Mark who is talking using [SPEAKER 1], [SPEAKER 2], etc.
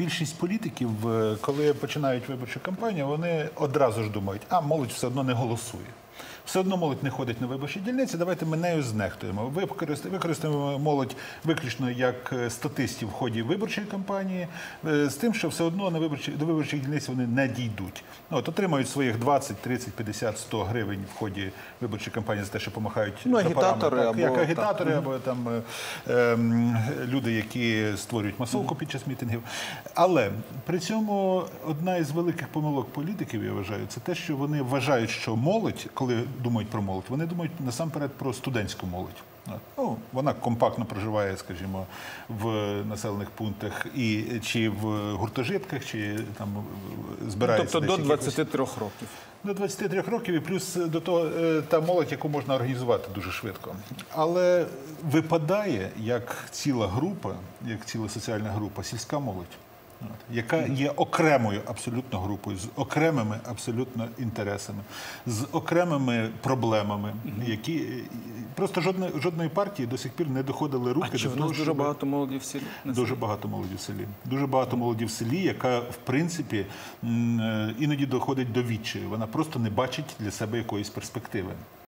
[SPEAKER 1] більшість політиків, е, коли починають виборчу кампанію, вони одразу ж думають, а молодь все одно не голосує. Все одно молодь не ходить на виборчі дільниці, давайте ми нею знехтуємо. Використ- Використаємо молодь виключно як е, статистів в ході виборчої кампанії, е, з тим, що все одно на виборчі, до виборчих дільниць вони не дійдуть. Ну, от, отримають своїх 20, 30, 50, 100 гривень в ході виборчої кампанії за те, що помахають
[SPEAKER 2] Ну, агітатори
[SPEAKER 1] так,
[SPEAKER 2] або-
[SPEAKER 1] як
[SPEAKER 2] так.
[SPEAKER 1] агітатори, або там е, ем, люди, які створюють масовку під час мітингів. Але при цьому одна із великих помилок політиків, я вважаю, це те, що вони вважають, що молодь, коли думають про молодь, вони думають насамперед про студентську молодь. Ну, вона компактно проживає, скажімо, в населених пунктах і чи в гуртожитках, чи там збирається
[SPEAKER 2] Тобто до
[SPEAKER 1] якихось-
[SPEAKER 2] 23 років.
[SPEAKER 1] до 23 років і плюс до того е, та молодь, яку можна організувати дуже швидко. Але випадає як ціла група, як ціла соціальна група, сільська молодь. Яка є окремою абсолютно групою, з окремими абсолютно інтересами, з окремими проблемами, які е, просто жодної жодної партії до сих пір не доходили руки
[SPEAKER 2] А чи
[SPEAKER 1] до того,
[SPEAKER 2] дуже
[SPEAKER 1] щоб-
[SPEAKER 2] багато молоді в селі?
[SPEAKER 1] Дуже багато молоді в селі. Дуже багато молоді в селі, яка в принципі е, іноді доходить до відчаю. Вона просто не бачить для себе якоїсь перспективи.